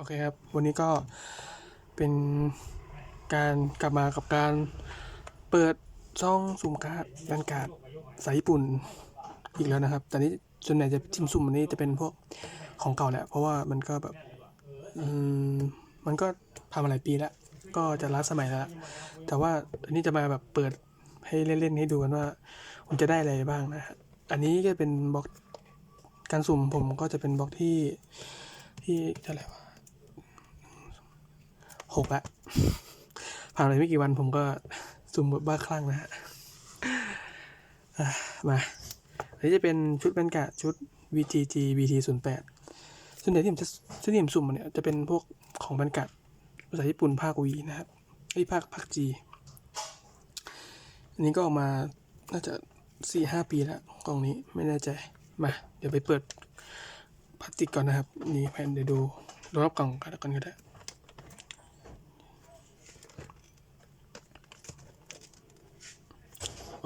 โอเคครับ วันนี้ก็เป็นการกลับมากับการเปิดช่องสุ่มการ์ดแบนการ์ดสายญี่ปุ่นอีกแล้วนะครับ แต่นี้ส่วนใหญ่จะทิมสุ่มอันนี้จะเป็นพวกของเก่าแหละ เพราะว่ามันก็แบบมมันก็ทำมาหลายปีแล้ว ก็จะล้าสมัยแล้ว แต่ว่าอันนี้จะมาแบบเปิดให้เล่นๆให้ดูกันว่ามันจะได้อะไรบ้างนะฮะอันนี้ก็เป็นบล็อกการสุ่มผมก็จะเป็นบล็อกที่ที่เท่าไหร่วะ หกละผ่านไปไม่กี่วันผมก็ซุ่มแบบบ้าคลั่งนะฮะมาอันนี้จะเป็นชุดบรรยากาศชุด VGG VT 0 8ส่วนใหญ่ที่ผมจะส่วนใหญ่ผมสุ่มเนี่ยจะเป็นพวกของบรรยากาศภาษาญี่ปุ่นภาควีนะครับไอ้ภาคภาคจีอันนี้ก็ออกมาน่าจะสี่ห้าปีแล้วกล่องนี้ไม่แน่ใจมาเดี๋ยวไปเปิดพลาสติกก่อนนะครับ นี่แผ่นเดี๋ยวดูรอบกล่องกันก่อนก็ได้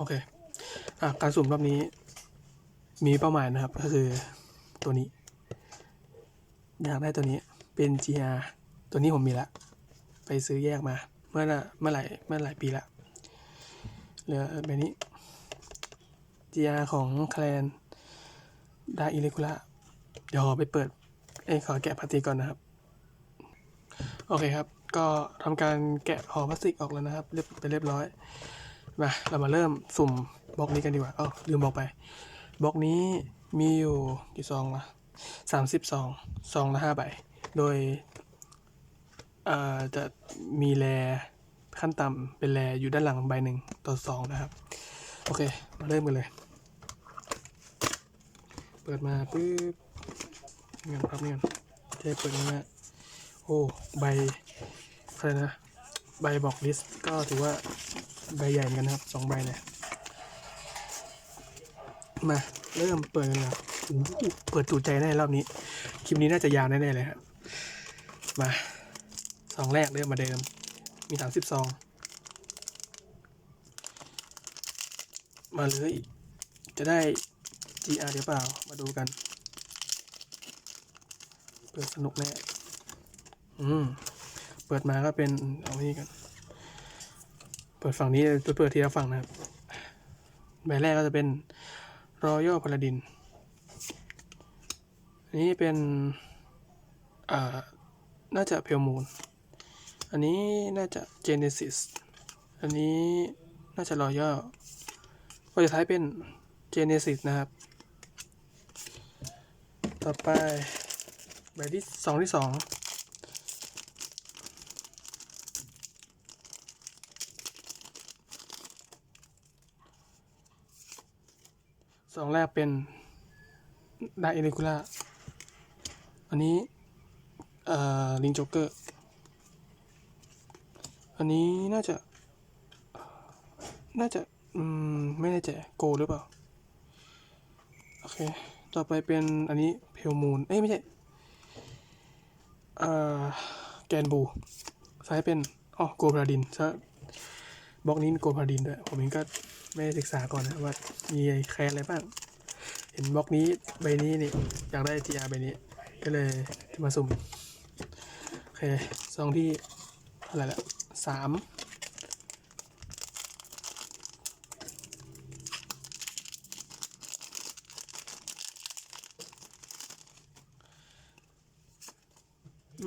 อเคอการสุ่มรอบนี้ มีเป้าหมายนะครับ ก็คือตัวนี้ อยากได้ตัวนี้เป็น GR ตัวนี้ผมมีละ ไปซื้อแยกมา เมื่อเมื่อไหร่เมื่อหลายปีละเหลือแบบนี้ GR ของแคลนดาอิเลกุล่าเดี๋ยวขอไปเปิดเอ้ขอแกะพลาสติกก่อนนะครับ โอเคครับ ก็ทำการแกะห่อพลาสติกออกแล้วนะครับ เรียบไปเรียบร้อย มาเรามาเริ่มสุ่มบล็อกนี้กันดีกว่าอ๋อลืมบอกไปบล็อกนี้มีอยู่กี่ซองละสามสิบซองซองละห้าใบ โดยเอ่อจะมีแรขั้นต่ำเป็นแรอยู่ด้านหลังใบหนึ่งต่อสองนะครับ โอเค มาเริ่มกันเลย เปิดมาปุ๊บเงินครับเงินจะเปิดง่าโอ้ ใบอะไรนะ ใบบอกลิสต์ก็ถือว่า ใบใหญ่กันนะครับสองใบเนี่ยมาเริ่มเปิดกันเลยเปิดจูใจแน่รอบนี้ คลิปนี้น่าจะยาวแน่ๆเลยครับ มาสองแรกเริ่มมาเดิม มีสามสิบซอง มาเลย จะได้ GR หรือเปล่า มาดูกัน เปิดสนุกแน่ อืม เปิดมาก็เป็น เอานี่กัน เปิดฝั่งนี้เปิดทีละฝั่งนะครับ ใบแรกก็จะเป็น Royal Paladin อันนี้เป็นอ่าน่าจะเพลมูนอันนี้น่าจะ Genesis อันนี้น่าจะ Royal ก็จะท้ายเป็น Genesis นะครับ ต่อไปใบที่สองที่สอง สองแรกเป็นไดเอลิคูล่าอันนี้ เอ่อ ลิงโจ๊กเกอร์ อันนี้น่าจะ น่าจะ อืม ไม่แน่ใจโกหรือเปล่า โอเค ต่อไปเป็นอันนี้เพลมูน เอ้ย ไม่ใช่ เอ่อ แกนบู ซ้ายเป็น อ๋อ โกพาราดินซะบล็อกนี้มีโกพาราดินด้วย ผมเองก็ ไม่ศึกษาก่อนนะว่ามีแคลนอะไรบ้าง เห็นบล็อกนี้ใบนี้นี่อยากได้ GR ใบนี้ ก็เลยมาสุ่ม โอเคซองที่อะไรละสาม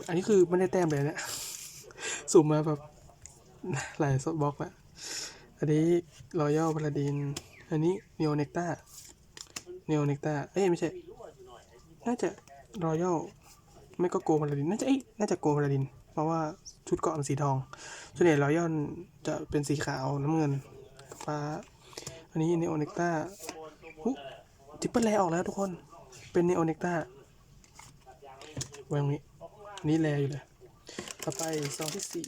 อันนี้คือไม่ได้แต้มเลยเนะ สุ่มมาแบบหลายบล็อกแล้ว อันนี้รอยัลพาราดินอันนี้เนโอเนกตาเนโอเนกตาเอ้ยไม่ใช่ น่าจะรอยัลไม่ก็โกพาราดิน น่าจะเอ้ยน่าจะโกพาราดิน เพราะว่าชุดเกาะมันสีทอง ส่วนใหญ่รอยัลจะเป็นสีขาวน้ำเงินฟ้า อันนี้เนโอเนกตาทิปเปิลแลออกแล้วทุกคน เป็นเนโอเนกตาวางนี้นนี้แลอยู่เลย ต่อไปซองที่สี่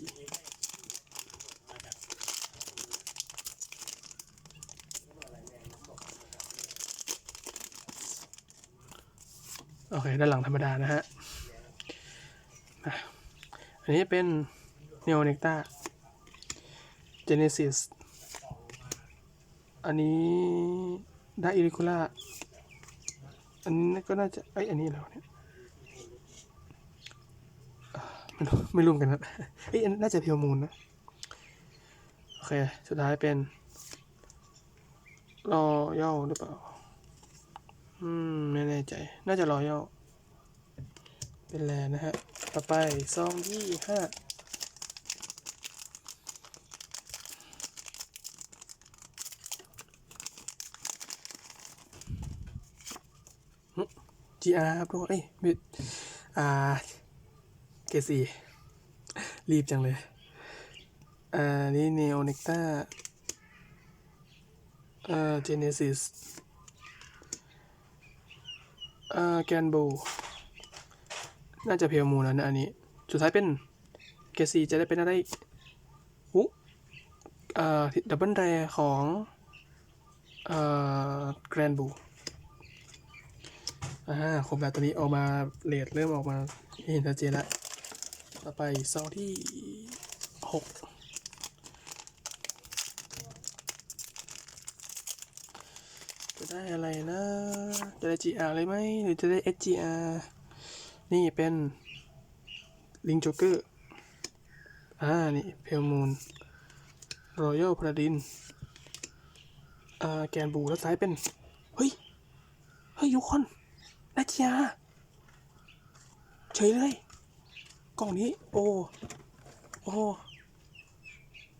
โอเค ด้านหลังธรรมดานะฮะ อันนี้เป็น Neo Necta Genesis อันนี้ได้อิริคูล่าอันนี้ก็น่าจะไออันนี้แล้วเนี่ยไม่รู้ไม่รู้กันครับเอ้ยอันน่าจะเพียวมูลนะ โอเค สุดท้ายเป็นรอย่อหรือเปล่า อืม ไม่แน่ใจ น่าจะรอย่อเป็นแลนะฮะ ต่อไปซองที่ห้า GR ครับทุกคนเอ้ยไม่อ่า เกสี่รีบจังเลย อ่า นี่เนโอเนกตาอ่าเจเนซิส อ่าแกนโบ น่าจะเพลมูลแล้วนะอันนี้ สุดท้ายเป็นเกรซี่จะได้เป็นอะไรอุ๊อ่าดับเบิลแรของอ่าแกรนบูอ่าครบแล้วตัวนี้ออกมาเลดเริ่มออกมาเห็นชัดเจนแล้ว ต่อไปซองที่หกจะ ได้อะไรนะ จะได้ GR เลยไหมหรือจะได้ SGR นี่เป็นลิงโจเกอร์ อ่า นี่เพลมูนรอยัลพาดิน อ่า แกนบูแล้วซ้ายเป็น เฮ้ย เฮ้ย ยุคอนนาจยาเฉยเลย กล่องนี้ โอ้ โอ้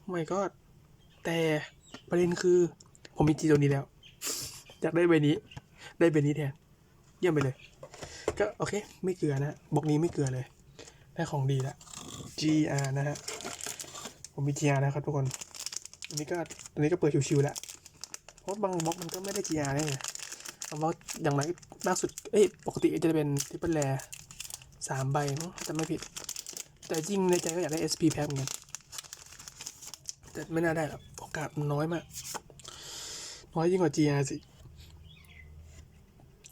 ไม่ก็แต่ประเด็นคือ ผมมีจีตัวนี้แล้ว อยากได้ใบนี้ ได้ใบนี้แทนเยี่ยมไปเลย ก็โอเค ไม่เกลือนะบล็อกนี้ไม่เกลือเลย ได้ของดีแล้ว GR นะฮะ ผมมี GR นะครับทุกคน อันนี้ก็อันนี้ก็เปิดชิวๆแล้วเพราะบางบล็อกมันก็ไม่ได้ GR แน่เลยบล็อกอย่างไรมากสุด เอ้ย ปกติจะเป็นทริปเปิลแรสามใบมั้งจะไม่ผิด แต่จริงในใจก็อยากได้ SP แพ็คเหมือนกันแต่ไม่น่าได้หรอกโอกาสนน้อยมาก น้อยยิ่งกว่า GR สิ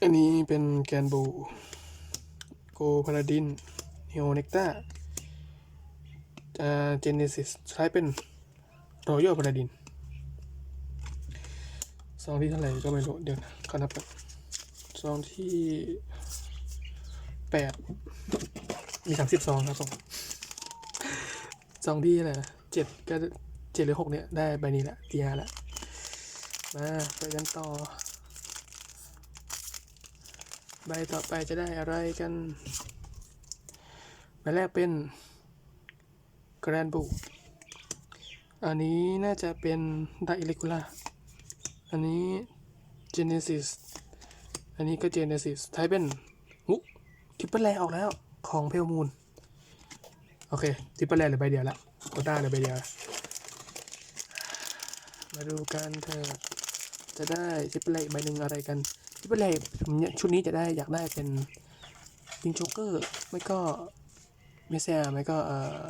อันนี้เป็นแกนบูโกพาราดินเฮโอเนกตาเจเนซิสสุดท้ายเป็นรอยัลพาราดินซองที่เท่าไหร่ก็ไม่รู้เดี๋ยวนะขอนับกันซองที่แปดมีสามสิบซองครับผมซองที่อะไรนะเจ็ดก็เจ็ดหรือหกเนี่ย ได้ใบนี้แหละทีอาร์ละ มาไปกันต่อ ใบต่อไปจะได้อะไรกัน ใบแรกเป็น Grand b o o อันนี้น่าจะเป็นไดอิเลกูล่าอันนี้ Genesis อันนี้ก็ Genesis ท้ายเป็นหุทิปเปิลแลออกแล้วของเพลมูนโอเค ทิปเปิลแลเหลือใบเดียวละโคต้าเหลือใบเดียว มาดูกันเถอะจะได้ทิปเปิลแลใบหนึ่งอะไรกัน ที่เป็นไรผมเนี่ยชุดนี้จะได้อยากได้เป็นลิงโจ๊กเกอร์ไม่ก็เมเซียไม่ก็เอ่อ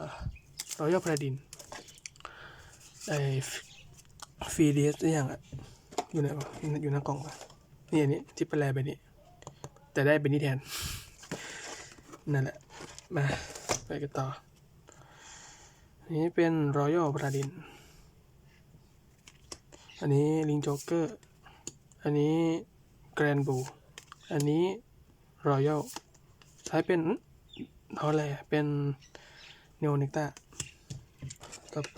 รอยัลพาราดินไอฟีเดสอย่างอะอยู่ไหนวะอยู่ในอยู่ในกล่องปะนี่อันนี้ที่เป็นไรไปนี้แต่ได้เป็นนี้แทน นั่นแหละ มา ไปกันต่ออันนี้เป็นรอยัลพาราดินอันนี้ลิงโจ๊กเกอร์ อันนี้ แกรนบูอันนี้รอยัลใช้เป็นเอาอะไรเป็นเนโอนิกตาต่อไป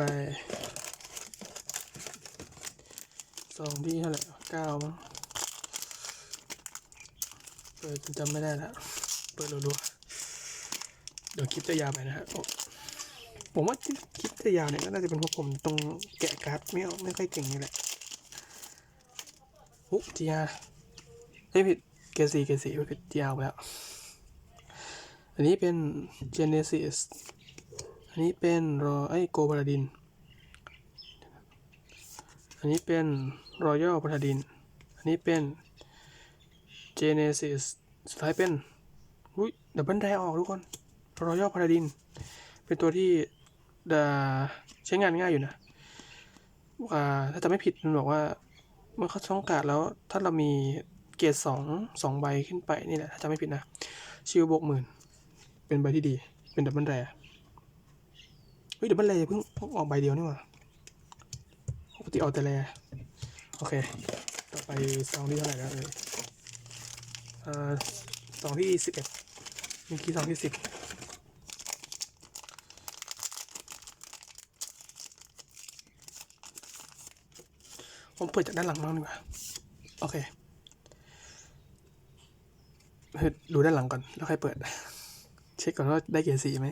สองที่เท่าไหร่เก้ามั้งเปิดจนจำไม่ได้แล้วเปิดรัวๆเดี๋ยวคลิปจะยาวไปนะฮะผมว่าคลิปจะยาวเนี่ยก็น่าจะเป็นเพราะผมตรงแกะการ์ดไม่ไม่ค่อยเก่งนี่แหละฮุจีอา ไม่ผิดเกสีเกรดสีไม่ผิดยาวไปแล้ว อันนี้เป็น Genesis อันนี้เป็นรอไอโกพาราดิน อันนี้เป็น Royal พาราดิน อันนี้เป็น Genesis สุดท้ายเป็นอุ้ยดับเบิลไดออกทุกคน Royal พาราดิน เป็นตัวที่ดาใช้งานง่ายอยู่นะอ่าถ้าจะไม่ผิดมันบอกว่า เมื่อเขาช่องการ์ดแล้วถ้าเรามี เกีร์สองสองใบขึ้นไปนี่แหละถ้าจำไม่ผิดนะ ชิวบกหมื่นเป็นใบที่ดี เป็นดับเบิลแรเฮ้ยดับเบิลแรเพิ่งออกใบเดียวนี่หว่าปกติเอาแต่แรโอเค ต่อไปซองที่เท่าไหร่แล้วเลยอ่าซองที่สิบเอ็ดเมื่อกี้ซองที่สิบผมเปิดจากด้านหลังบ้างดีกว่า โอเค ดูด้านหลังก่อน แล้วค่อยเปิด เช็คก่อนว่าได้เกียร์สีไหม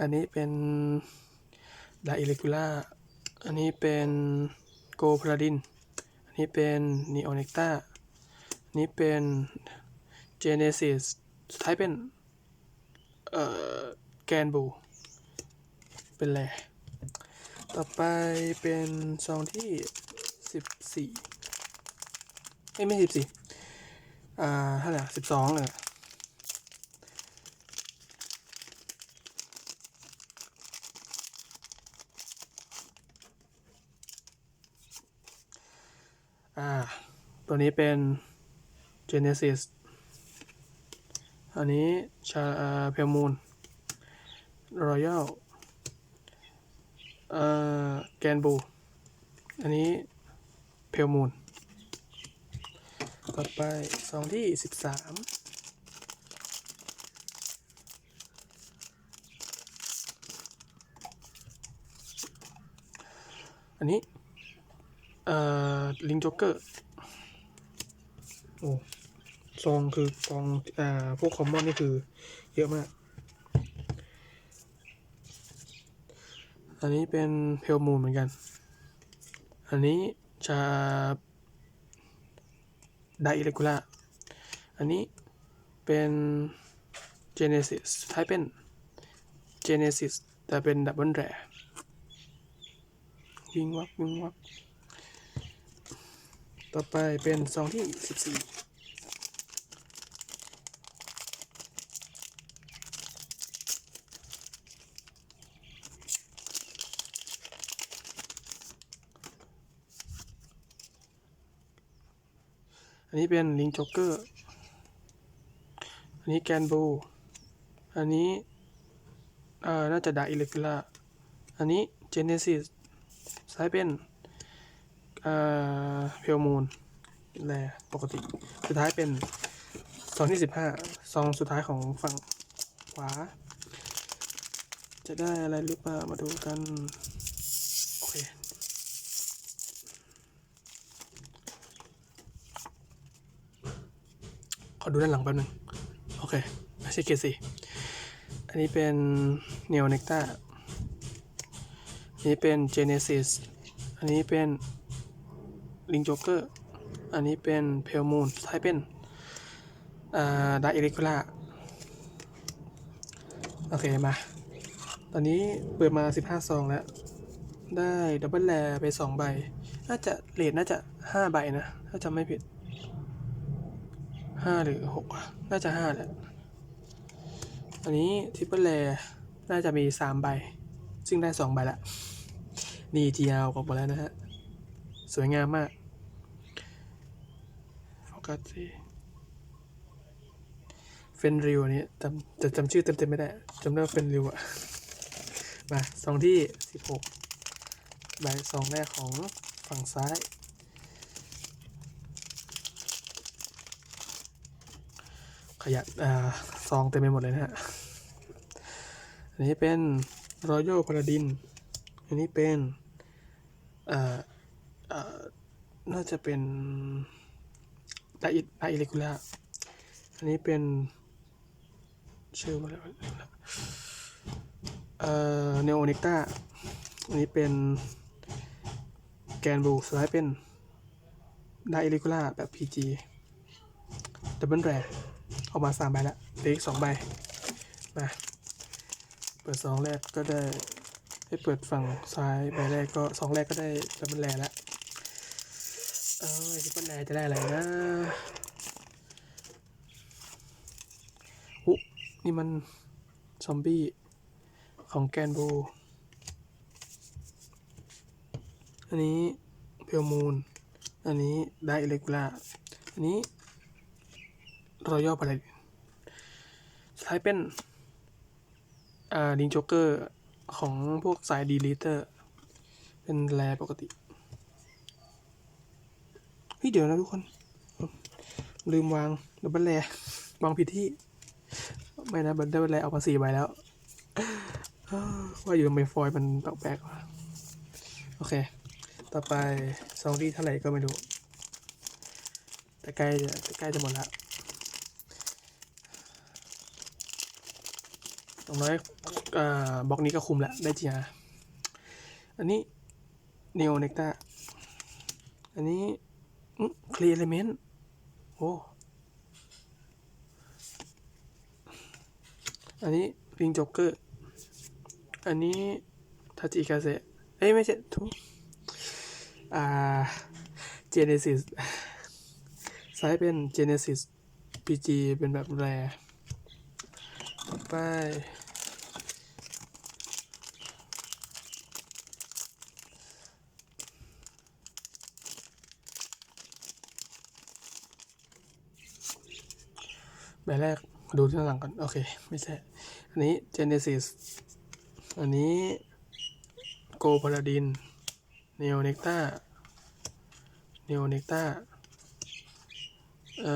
อันนี้เป็นดาอิเล็กูล่าอันนี้เป็นโกพลาดิน อันนี้เป็นนีโอเนกตาอันนี้เป็นเจเนซิสสุดท้ายเป็น เอ่อ แกนบู เป็นแร่ต่อไปเป็นซองที่สิบสี่ไม่ไม่สิบสี่ อ่าเท่าไหร่สิบสองเลยอ่า ตัวนี้เป็น Genesis อันนี้ชาเพลมูนรอยัลเอ่อแกนบู อันนี้เพลมูน ต่อไปสองที่สิบสามอันนี้ เอ่อ ลิงจ็อกเกอร์ โอ้ซองคือกองอ่าพวกคอมมอนนี่คือเยอะมาก อันนี้เป็นเพลมูนเหมือนกัน อันนี้ชา ไดอิเล็กคูล่าอันนี้เป็น Genesis ใช้เป็น Genesis แต่เป็นดับเบิลแร่ยิงวักยิงวักต่อไปเป็นซองที่ 14 อันนี้เป็นลิงจ็อกเกอร์ อันนี้แกนบูอันนี้เอ่อน่าจะดาอิเล็กูล่าอันนี้เจเนซิสซ้ายเป็นเอ่อเพลมูนแรปกติ สุดท้ายเป็นซองที่สิบห้าซองสุดท้ายของฝั่งขวา จะได้อะไรหรือเปล่ามาดูกัน โอเค ข อดูด้านหลังแป๊บนึง โอเคไม่ใช่เกสีอันนี้เป็นเน o เนกตาอันนี้เป็นเจเนซิสอันนี้เป็นลิงจ็อกเกอร์อันนี้เป็นเพลมูนท้ายเป็นอ่าดาอิริคูล่าโอเค มา ตอนนี้เปิดมา 15 ซองแล้ว ได้ดับเบิลแรไป 2 ใบ น่าจะเลทน่าจะ 5 ใบนะ ถ้าจำไม่ผิด 5หรือ6อะน่าจะ5แหละอันนี้ทิปเปิลแรน่าจะมี3ใบ ซึ่งได้2ใบละ นี่ทีเอาออกมาแล้วนะฮะ สวยงามมากโฟกัสสิเฟนริวอันนี้จำจะจำชื่อเต็มๆไม่ได้จำได้ว่าเฟนริวอะมาซองที่สิบหกใบซองแรกของฝั่งซ้าย ขยันอ่าซองเต็มไปหมดเลยนะฮะ อันนี้เป็นรอยัลพาราดิน อันนี้เป็นอ่อเอ่อน่าจะเป็นไดอิไดอิเลกูล่าอันนี้เป็นชื่อว่าอะไรวเอ่อเนโอเนกตาอันนี้เป็นแกนบูสุดท้ายเป็นไดอิเลกูล่าแบบ PG ดับเบิลแร ออกมาสามใบละเหลืออีกสองใบมาเปิดสองแรกก็ได้ให้เปิดฝั่งซ้ายใบแรกก็สองแรกก็ได้ดับเบิลแรแล้วเออดับเบิลแรจะได้อะไรนะอุนี่มันซอมบี้ของแกนบูอันนี้เพลมูนอันนี้ไดอิเล็กลาอันนี้ รอยัลพาราดินสุดท้ายเป็นอ่าลิงโจ๊กเกอร์ของพวกสายดีลิเตอร์ เป็นแรปกติเฮ้ยเดี๋ยวนะทุกคน ลืมวางดับเบิลแรวางผิดที่ ไม่นะดับเบิลแรเอามาสี่ใบแล้ว ว่าอยู่ทำไมฟอยล์มันแปลกๆวะโอเค ต่อไปซองที่เท่าไหร่ก็ไม่รู้ แต่ใกล้จะใกล้จะหมดล ตรงน้อยอบล็อกนี้ก็คุมและได้จีอาอันนี้ n e o n e c t a อันนี้คลีเอลเมนต์โอ้อันนี้ริงจ็อกเกอร์ อันนี้ทาจิกาเซเอ้ยไม่ใช่ทุกอ่าเจเนซิสซ้ายเป็น Genesis PG เป็นแบบแร่ไป แบบแรกดูที่ข้างหลังก่อน โอเค ไม่ใช่ อันนี้ Genesis อันนี้ Go Paladin Neo Necta Neo Necta เอ่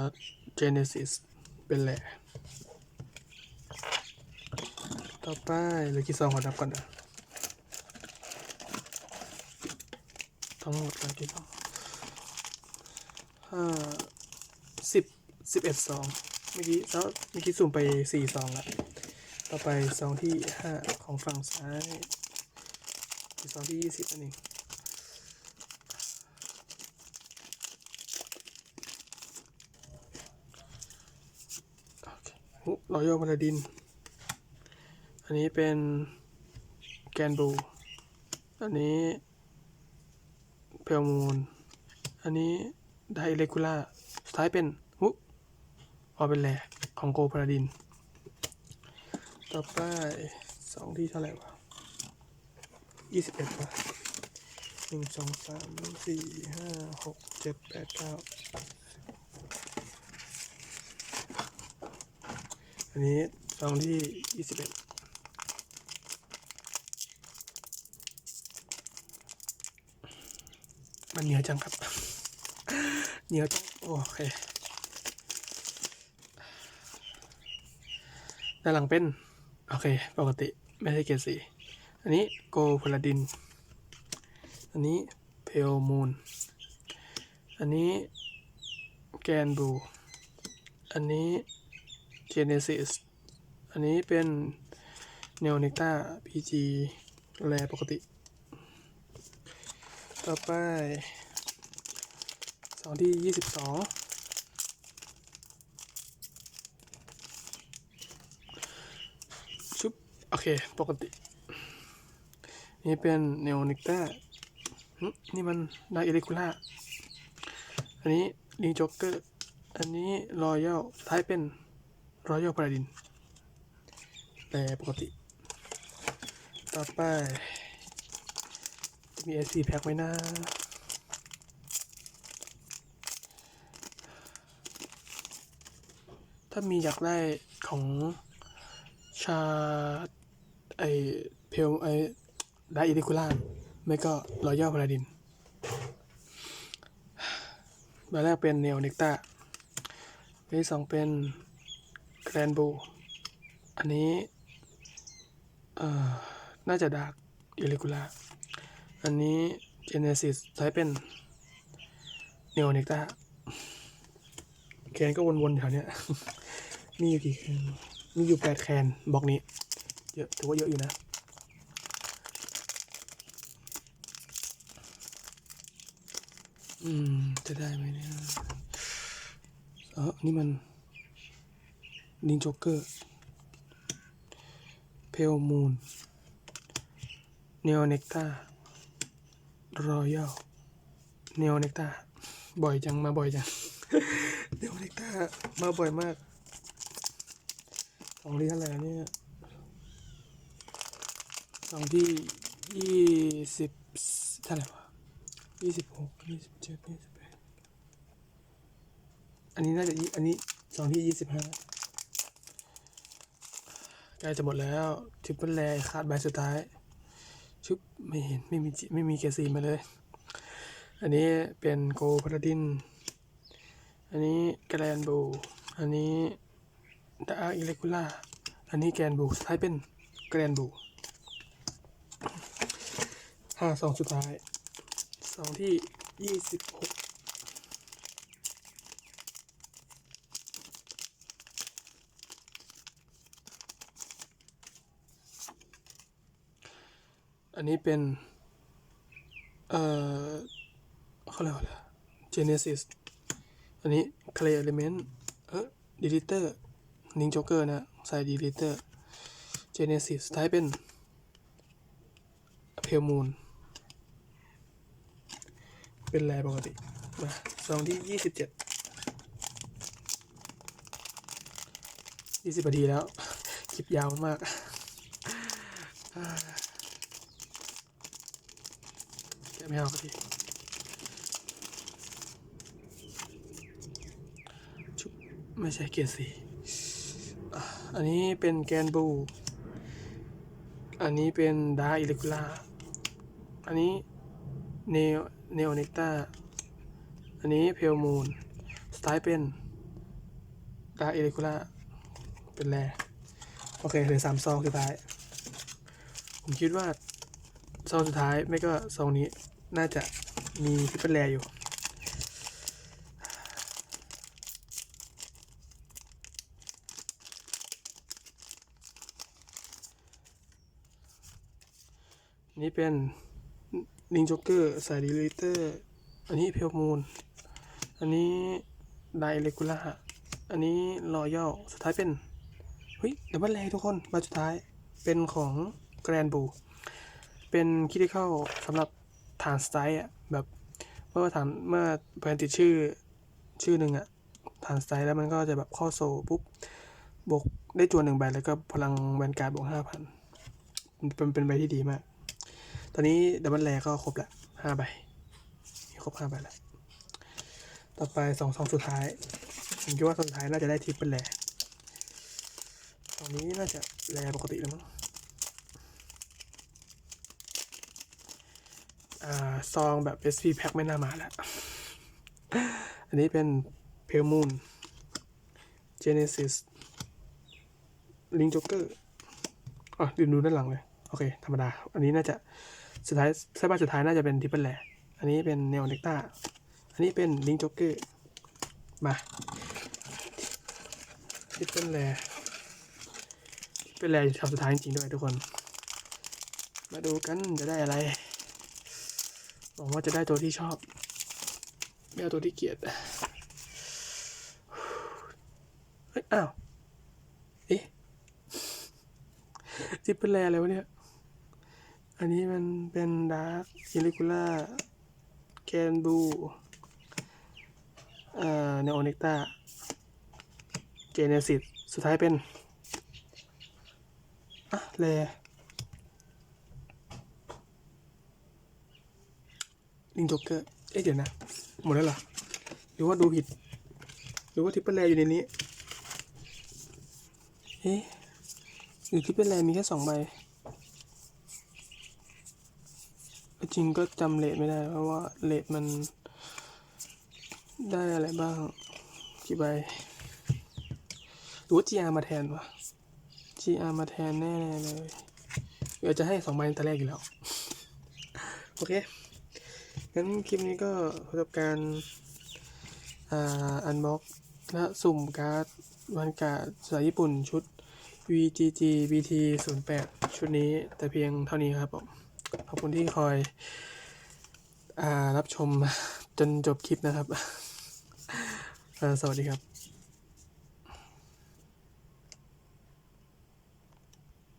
อ Genesis เป็นแหละ ต่อไปเลือกี่ซองขอนับก่อนนะทั้งหมดเลือกี่ซองห้าสิบสิบเอ็ดซอง เมื่อกี้แล้วเมื่อกี้สุ่มไปสี่ซองละต่อไปซองที่ห้าของฝั่งซ้ายคือซองที่ยี่สิบนั่นเองรอยโยพาราดิน อันนี้เป็นแกนบู อันนี้เพลมูน อันนี้ไดเลกูล่า สุดท้ายเป็น ฮุอเป็นแหล่ของโกพราดิน ต่อไปสองที่เท่าไหร่วะยี่สิบเอ็ดวะหนึ่งสองสามสี่ห้าหกเจ็ดแปดเก้าอันนี้ซองที่ยี่สิบเอ็ดมันเหนียวจังครับ เหนียวจัง โอเค ด้านหลังเป็น โอเค ปกติไม่ใช่เกรดสีอันนี้โกพลาดิน อันนี้เพลมูน อันนี้แกนบู อันนี้เจเนซิส อันนี้เป็นเนโอเนกตาพีจีแลปกติ ต่อไปสองที่ยี่สิบสองชุบ โอ เค ปกติ นี่เป็นเนโอเนกตานี่มันดาอิเลคูล่า อันนี้ลิงจ็อกเกอร์ อันนี้รอยัลท้ายเป็นรอยัลพาราดิน แต่ปกติ ต่อไปจะมี SC แพ็คไหมนะถ้ามีอยากได้ของชา ไอเพลไอไดอิลิคูล่าไม่ก็รอยัลพาราดินแบแรกเป็นเนโอเนกตาแบที่สองเป็นแกรนบูอันนี้ เอ่อ น่าจะดาร์กอิลิคูล่าอันนี้เจเนซิสใช้เป็นเนโอเนกตาแคนก็วนๆแถวเนี้ย มีอยู่กี่แคน มีอยู่แปดแคนบอกนี้ เยอะถือว่าเยอะอยู่นะอืม จะได้ไหมเนี่ยเออนี่มันนินจ็อกเกอร์เพลมูนเนโอเนกตารอยัลเนโอเนกตาบ่อยจัง มาบ่อยจังเนโอเนกตามาบ่อยมากสองเรียนอะไรเนี่ย สองที่ยี่สิบเท่าไหร่วะยี่สิบหกยี่สิบเจ็ดยี่สิบแปดอันนี้น่าจะยี่อันนี้สองที่ยี่สิบห้าใกล้จะหมดแล้วทริปเปิลแรขาดใบสุดท้ายชุบไม่เห็น ไม่มีจิไม่มีเกซีมาเลย อันนี้เป็นโกพาราดิน อันนี้แกรนบู อันนี้ดาร์อิเล็กูล่า อันนี้แกรนบูสุดท้ายเป็นแกรนบู ห้าซองสุดท้ายสองที่ยี่สิบหกอันนี้เป็น เอ่อเขาเรียกว่าอะไร Genesis อันนี้ Clay Element เออ Deleter นิงจ็อกเกอร์นะใส่ Deleter Genesis ท้ายเป็น เพลมูนเป็นแรปกติมาซองที่ยี่สิบเจ็ดยี่สิบนาทีแล้ว คลิปยาวมากแกไม่เอาสักทีชุบไม่ใช่เกียร์สี่อันนี้เป็นแกนบู อันนี้เป็นดาอิเลกูล่า อันนี้เนโอเนโอเนกตาอันนี้เพลมูนสไตล์เป็นดาร์อิเลกูล่าเป็นแรโอเคเหลือสามซองสุดท้าย ผมคิดว่าซองสุดท้ายไม่ก็ซองนี้น่าจะมีที่เป็นแรอยู่นนี้เป็น ลิงจ็อกเกอร์สายดีลิเตอร์ อันนี้เพลมูนอันนี้ไดเลกูล่า อันนี้รอยัลสุดท้ายเป็น เฮ้ยเดี๋ยวมันแรงทุกคนมาสุดท้ายเป็นของแกรนบู เป็นคิดที่เข้าสำหรับฐานสไตล์อะแบบเมื่อฐานเมื่อแพนติดชื่อชื่อหนึ่งอะฐานสไตล์แล้วมันก็จะแบบเข้าโซปุ๊บบวกได้จวนหนึ่งใบแล้วก็พลังแวนการ์ดบวกห้าพันเป็นเป็นใบที่ดีมาก ตอนนี้ดับเบิลแรก็ครบละห้าใบครบห้าใบแล้ว ต่อไปสองสองสุดท้าย ผมคิดว่าสุดท้ายน่าจะได้ทิปเป็นแรตรงนี้น่าจะแรปกติแล้วมั้งอ่าซองแบบ SP Pack ไม่น่ามาแล้ว อันนี้เป็นเพลมูน Genesis Link Joker อ๋อดูดูด้านหลังเลย โอเค ธรรมดา อันนี้น่าจะ สุดท้ายใช่ป่ะสุดท้ายน่าจะเป็นทิปเปิลแลอันนี้เป็นเน o เ e กตาอันนี้เป็นลิงจ็อกเกอร์มาทิปเปิลแลทิปเปิลแลอยู่ช็อปสุดท้ายจริงๆด้วยทุกคน มาดูกันจะได้อะไรหวังว่าจะได้ตัวที่ชอบ ไม่เอาตัวที่เกลียดเฮ้ยอ้าว เอ๊ะทิปเปิลแลอะไรวะเนี่ย อันนี้มันเป็นดาร์กอิลิคูล่าแคนบูเอ่อเนโอเนกตาเจเนซิสสุดท้ายเป็นอะแลลิงจ็อกเกอร์ เอ๊ะเดี๋ยวนะ หมดแล้วเหรอ หรือว่าดูผิด หรือว่าทิปเปิลแลอยู่ในนี้ เอ๊ะหรือทิปเปิลแลมีแค่สองใบ จริงก็จำเลทไม่ได้เพราะว่าเลทมันได้อะไรบ้างกี่ใบหรือว่า GR มาแทนวะ GR มาแทนแน่ๆเลยเดี๋ยวจะให้สองใบตั้งแต่แรกอยู่แล้ว โอเค งั้นคลิปนี้ก็สำหรับการอ่าอันบ็อกและสุ่มการ์ดวันกาดสายญี่ปุ่นชุด VGG BT 08 ชุดนี้แต่เพียงเท่านี้ครับผม ขอบคุณที่คอยอรับชมจนจบคลิปนะครับ สวัสดีครับ